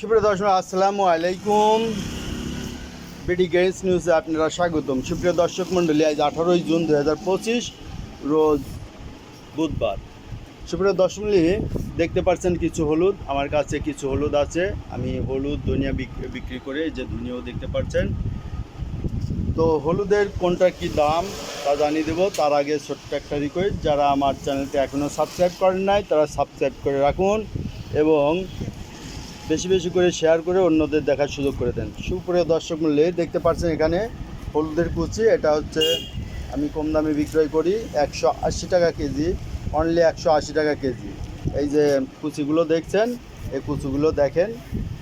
সুপ্রিয় দর্শক, আসসালামু আলাইকুম। বিডি গেমস নিউজে আপনারা স্বাগতম। সুপ্রিয় দর্শক মণ্ডলী, আজ আঠারোই জুন দু হাজার পঁচিশ, রোজ বুধবার। সুপ্রিয় দর্শক দেখতে পাচ্ছেন কিছু হলুদ। আমার কাছে কিছু হলুদ আছে। আমি হলুদ ধনিয়া বিক- বিক্রি করে যে ধনিয়াও দেখতে পাচ্ছেন। তো হলুদের কোনটা কি দাম, তা জানিয়ে দেবো। তার আগে ছোট্ট একটা রিকোয়েস্ট যারা আমার চ্যানেলটি এখনও সাবস্ক্রাইব করেন নাই, তারা সাবস্ক্রাইব করে রাখুন এবং বেশি বেশি করে শেয়ার করে অন্যদের দেখার সুযোগ করে দেন। সুপ্রিয় দর্শক মূল্যে দেখতে পাচ্ছেন এখানে হলুদের কুচি, এটা হচ্ছে আমি কম দামে বিক্রয় করি, একশো আশি টাকা কেজি অনলি একশো আশি টাকা কেজি। এই যে কুচিগুলো দেখছেন, এই কুচিগুলো দেখেন,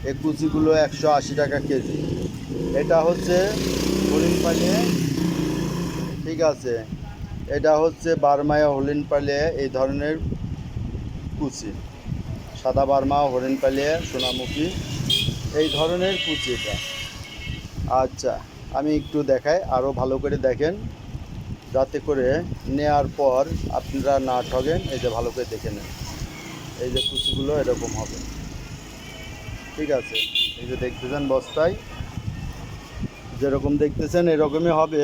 এই কুচিগুলো একশো আশি টাকা কেজি। এটা হচ্ছে হরিণ পালিয়ে, ঠিক আছে, এটা হচ্ছে বারমায়া হরিণ পালিয়ে এই ধরনের কুচি। সাদা বার্মা হরিণ পালিয়ে সোনামুখী, এই ধরনের কুচি এটা। আচ্ছা আমি একটু দেখাই আরও ভালো করে দেখেন। যাতে করে নেয়ার পর আপনারা না ঠগেন, এই যে ভালো করে দেখে নেন। এই যে কুচিগুলো এরকম হবে। ঠিক আছে, এই যে দেখতেছেন বস্তায়। যেরকম দেখতেছেন এরকমই হবে।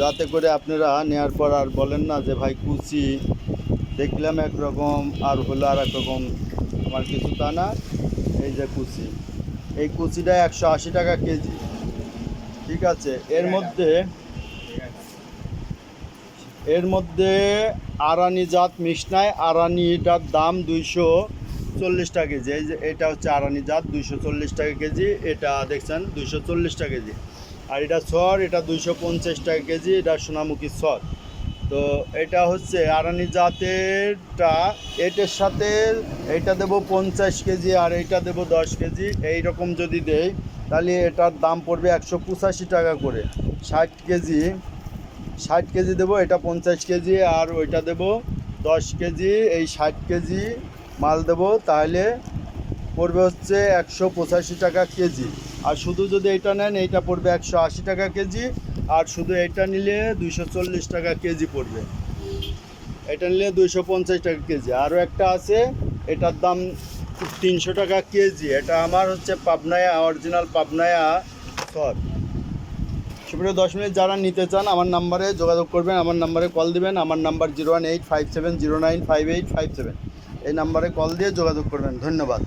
যাতে করে আপনারা নেওয়ার পর আর বলেন না যে, ভাই, কুচি দেখলাম একরকম আর হলো আর একরকম আমার কিছু তা না। এই যে কুচি। এই কুচিটা একশো আশি টাকা কেজি। ঠিক আছে? এর মধ্যে এর মধ্যে আরানি জাত মিশনায় আরানিটার দাম দুইশো চল্লিশ টাকা কেজি। এই যে এটা হচ্ছে আরানি জাত দুইশো চল্লিশ টাকা কেজি। এটা দেখছেন দুইশো চল্লিশ টাকা কেজি। আর এটা সর এটা দুইশো পঞ্চাশ টাকা কেজি। এটা সোনামুখী সর। তো এটা হচ্ছে আরানি জাতেরটা। এটার সাথে এইটা দেবো পঞ্চাশ কেজি আর এইটা দেবো দশ কেজি। এই রকম যদি দেই, তাহলে এটার দাম পড়বে একশো পঁচাশি টাকা করে। ষাট কেজি ষাট কেজি দেবো, এটা পঞ্চাশ কেজি আর ওইটা দেবো দশ কেজি। এই ষাট কেজি মাল দেবো, তাহলে পড়বে হচ্ছে একশো পঁচাশি টাকা কেজি। আর শুধু যদি এইটা নেন, এইটা পড়বে একশো আশি টাকা কেজি, আর শুধু এটা নিলে দুইশো চল্লিশ টাকা কেজি পড়বে। এটা নিলে দুইশো পঞ্চাশ টাকা কেজি। আরও একটা আছে, এটার দাম তিনশো টাকা কেজি। এটা আমার হচ্ছে পাবনায়া অরিজিনাল পাবনায়া সর সুপ্রিয় দশ মিনিট যারা নিতে চান, আমার নাম্বারে যোগাযোগ করবেন, আমার নাম্বারে কল দিবেন, আমার number zero one eight five seven zero nine five eight five seven. এই নাম্বারে কল দিয়ে যোগাযোগ করবেন। ধন্যবাদ।